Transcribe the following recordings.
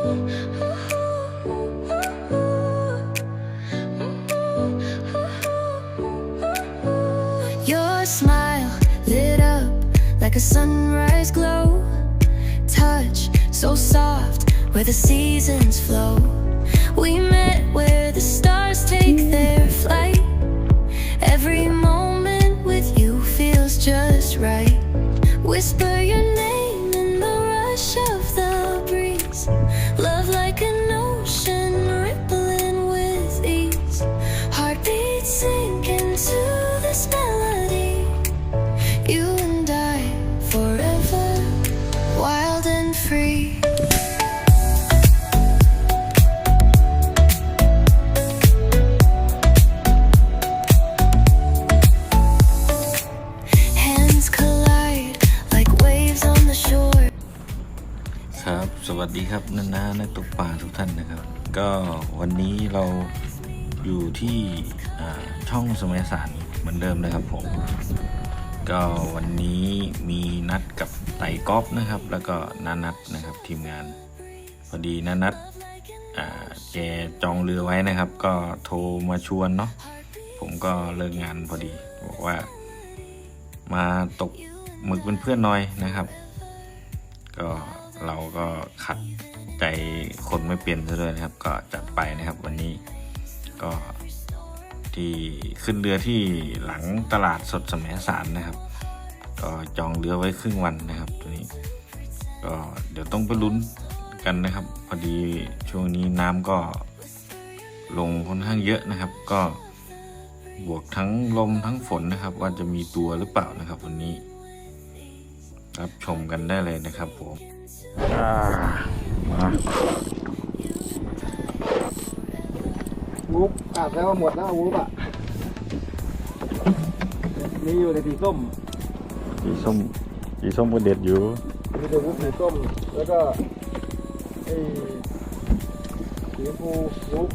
Your smile lit up like a sunrise glow. Touch so soft where the seasons flow. We met where the stars take their flight. Every moment with you feels just right. Whisper ครับนานานักตกปลาทุกท่านนะครับ ก็วันนี้เราอยู่ที่ช่องสมัยสารเหมือนเดิมนะครับผม ก็วันนี้มีนัดกับไต่กอล์ฟนะครับ แล้วก็นานัดนะครับทีมงาน พอดีนานัดแกจองเรือไว้นะครับ ก็โทรมาชวนเนาะผมก็เลิกงานพอดีบอกว่า มาตกหมึกเป็นเพื่อนหน่อยนะครับ ก็ เราก็ขัดใจคนไม่เปลี่ยนซะด้วยนะครับ ก็จัดไปนะครับวันนี้ก็ที่ขึ้นเรือที่หลังตลาดสดสมสารนะครับ ก็จองเรือไว้ครึ่งวันนะครับตัวนี้ ก็เดี๋ยวต้องไปลุ้นกันนะครับ พอดีช่วงนี้น้ำก็ลงค่อนข้างเยอะนะครับ ก็บวกทั้งลมทั้งฝนนะครับ ว่าจะมีตัวหรือเปล่านะครับ วันนี้ รับชมกันได้เลยนะครับผมมาวูบอาบแล้วว่าหมดแล้ววูบอะมีอยู่ในสีส้มสีส้มสีส้มก็เด็ดอยู่มีแต่วูบสีส้มแล้วก็ไอ้สีชมพูวูบ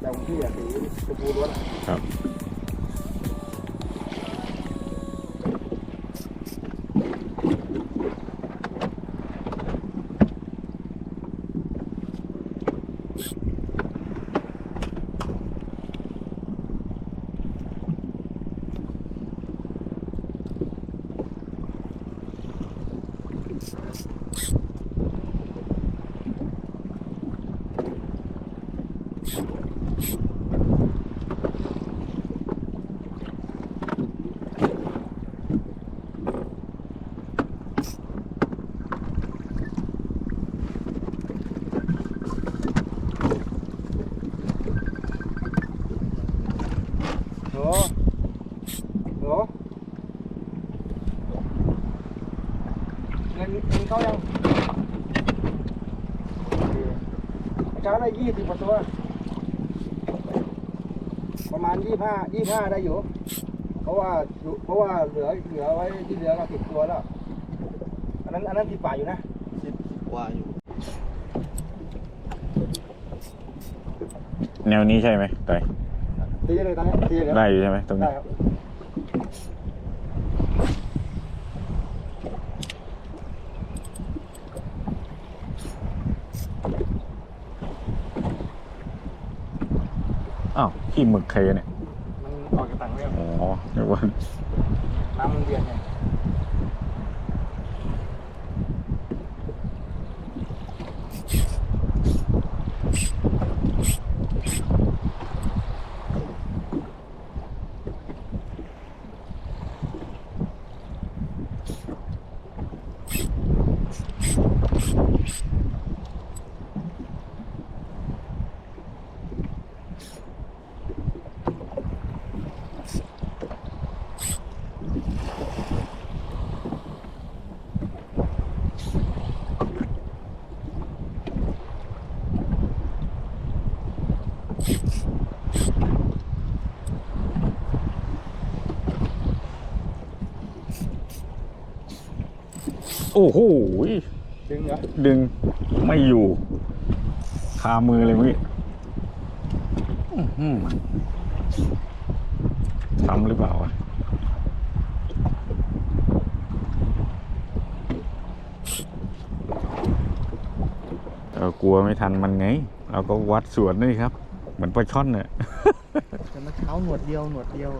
แต่ของพี่อะสีชมพูล้วนอะครับ โหโหเงินเงินเขายังโอเคเช้าได้ยี่สิบกว่าตัว ประมาณยี่ห้ายี่ห้าได้อยู่ เพราะว่าอยู่เพราะว่าเหลือเหลือไว้ที่เหลือก็สิบตัวแล้ว อันนั้นอันนั้นสิบป่าอยู่นะสิบกว่าอยู่ แนวนี้ใช่ไหมต่อย ตีเลยตอนนี้ตีเลยได้อยู่ใช่ไหมตรงได้นี้ครับอ้าวขี้หมึกใครเนี่ยมันออกจากต่างเรื่องอ๋อนึกว่าน้ำมันเดือดไง อ้โหดึงเหรอดึงไม่อยู่ คามือเลยเมื่อกี้อื้อหือซ้ำหรือเปล่าวะเรากลัวไม่ทันมันไง เราก็วัดสวนนี่ครับ เหมือนปลาช่อนเนี่ยแต่เมื่อเช้าหนวดเดียวหนวดเดียว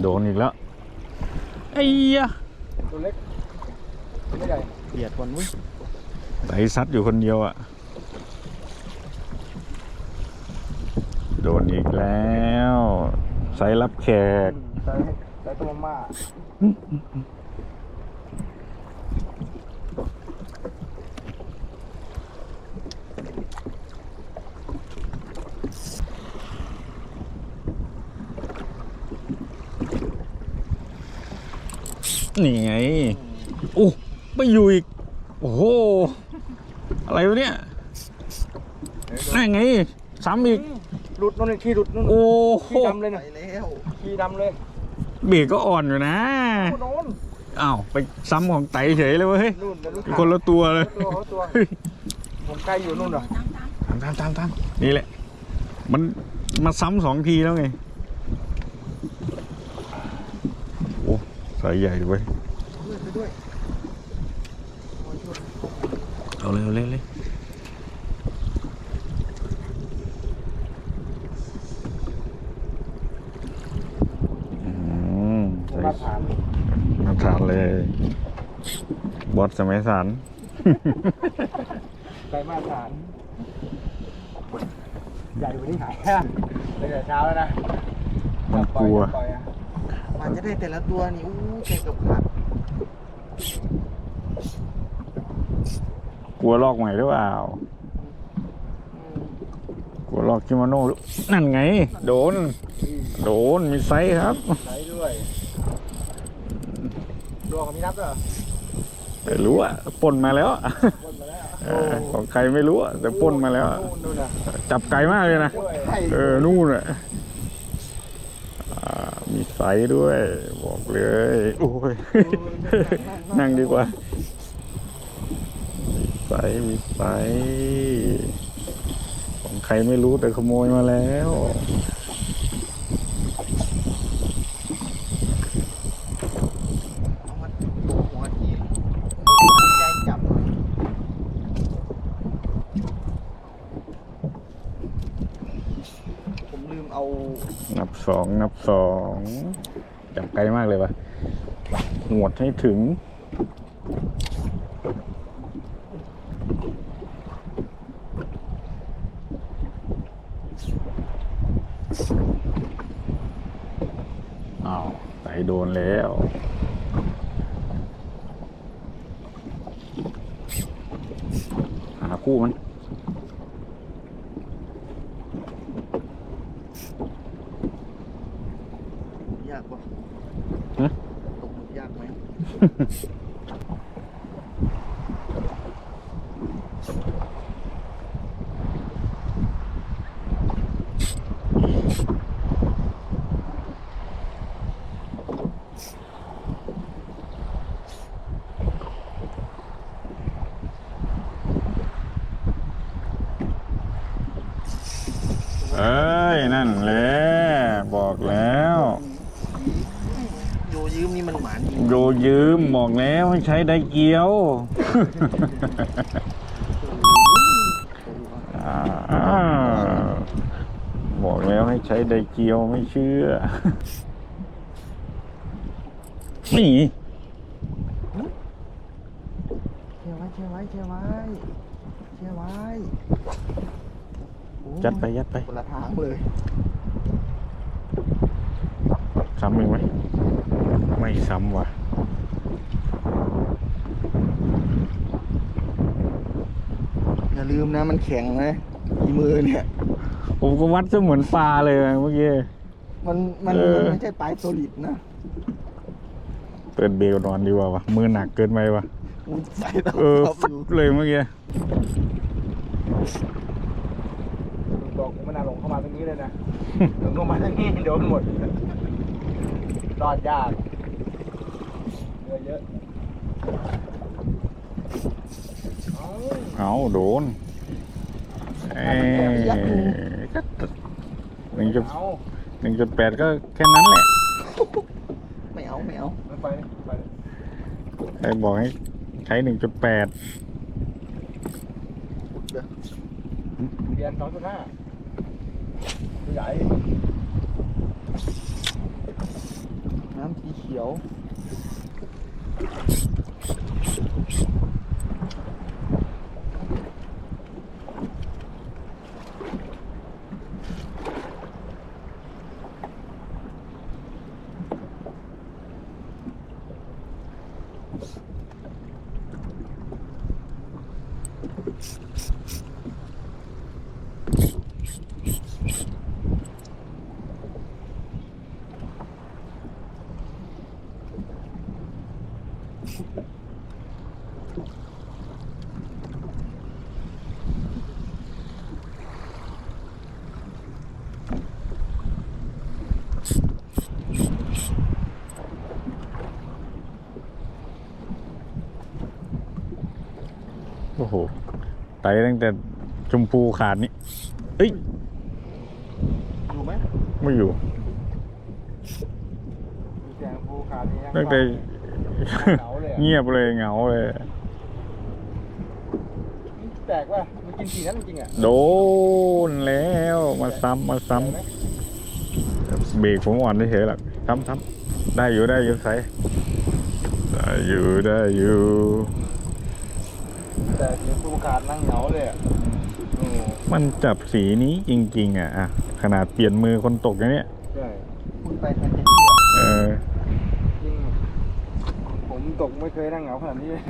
โดนอีกแล้ว ไอ้ยะตัวเล็กตัวไม่ใหญ่เบียดก่อนมุ้ยไหลซัดอยู่คนเดียวอะ่ะ โดนอีกแล้วไซส์รับแขกใส่ใส่ตัวมา นี่ไงโอ้ไม่อยู่อีก โอ้โห อะไรวะเนี่ยนั่นไง ซ้ำอีก หลุดนู่นนี่ขี้หลุดนู่นโอ้โหขี้ดำเลยไปนะแล้วขี้ดำเลย เบรกก็อ่อนอยู่นะโอ้โนนอ้าวไปซ้ำของไตเฉยเลยเว้ยนู่นเดี๋ยวรู้คนละตัวเลยตัวเขาตัวผมใกล้อยู่นู่นเหรอตามตามตามตามนี่แหละ มันมาซ้ำสองทีแล้วไง โอ้ สายใหญ่ด้วยด้วยไปด้วยเอาเลยเอาเลยเลยอืมใส่มาฐานมาทานเลย บอสสมัยสารใกล้มาฐานใหญ่กว่านี้หายแค่ตั้งแต่เช้าแล้วนะมันกลัว อย่าปล่อยอย่าปล่อยอะมันจะได้แต่ละตัวนี่อู้ใจเกับขาดกลัวลอกใหม่หรือเปล่า กลัวลอกคิโมโน่หรือนั่นไง โดน โดนมีไซส์ครับ ใช้ด้วยดวงกับมีนับด้วยเหรอไม่รู้อะปล้นมาแล้วอะวนมาแล้วเออของใครไม่รู้อะแต่ปล้นมาแล้วอะนู่นนู่นน่ะจับไกลมากเลยนะ ด้วย เออนู่นอะอ่ามี ไซส์ด้วย บอกเลย โอ้ย นั่งดีกว่า มีไซส์มีไซส์ของใครไม่รู้แต่ขโมยมาแล้ว เอามันตัวหัวทีใจจับหน่อยผมลืมเอา นับสองนับสองจับไกลมากเลยวะหวดให้ถึง อ้าวไตโดนแล้วหาคู่มัน ยากกว่า ฮะ ตกหมึกยากไหม เอ้ย นั่นแหละบอกแล้ว โยืมนี่มันหมานจริงโยยืมบอกแล้วให้ใช้ไดเกี้ยวอ่าบอกแล้วให้ใช้ไดเกี้ยวไม่เชื่อ นี่เชื่อไว้เชื่อไว้เชื่อไว้เชื่อไว้โอ้ยัดไปยัดไปคนละทางเลย ซ้ำอีกไหมไม่ซ้ำว่ะอย่าลืมนะมันแข็งนะอีมือเนี่ย ผมก็วัดจะเหมือนปลาเลยเมื่อกี้ มันมันเออ มันไม่ใช่ปลายโซลิดนะเปิดเบลนอนดีกว่าวะมือหนักเกินไปวะมันใส่ตะเออขอบฟัดอยู่เลยเมื่อกี้ดอกมันน่าหลงเข้ามาตรงนี้เลยนะ หลงเข้ามาตรงนี้เดี๋ยวมันหมด รอดยากเนื้อเยอะเอาเอาโดนเอ้ยก็มันจะเอาหนึ่งจุดแปดก็แค่นั้นแหละไม่เอาไม่เอาไม่ไปเลยไปเลยใครบอกให้ใช้หนึ่งจุดแปดเดี๋ยวเรียนสองจุดห้าใหญ่ น้ำสีเขียว อ้โหไตตั้งแต่ชมพูขาดนี่เอ้ย อยู่ไหมไม่อยู่มีแสงภูขาดนี้ตั้งแต่เหงาเลยอะเงียบเลยเหงาเลย แปลกว่ามันกินสีนั้นจริงๆอะโดนแล้วมาซ้ำมาซ้ำเบรกผมอ่อนเฉยๆหรอกซ้ำซ้ำได้อยู่ได้อยู่ใส่ได้อยู่ได้อยู่ แต่สีภูขาดนั่งเหงาเลยอะโอ้มันจับสีนี้จริง ๆ อะอะขนาดเปลี่ยนมือคนตกอย่างเนี้ยใช่คุณไปทันจะเชื่อเออจริงผมตกไม่เคยนั่งเหงาขนาดนี้เลย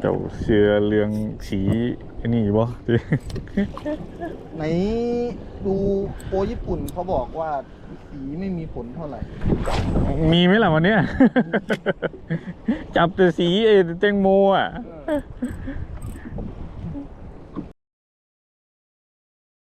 เจ้าเสือเรืองสีไอ้นี่บ่ไหนดูโปรญี่ปุ่นเขาบอกว่าสีไม่มีผลเท่าไหร่ มีไหมล่ะวันเนี้ย จับแต่สีไอ้แตงโมอะเออ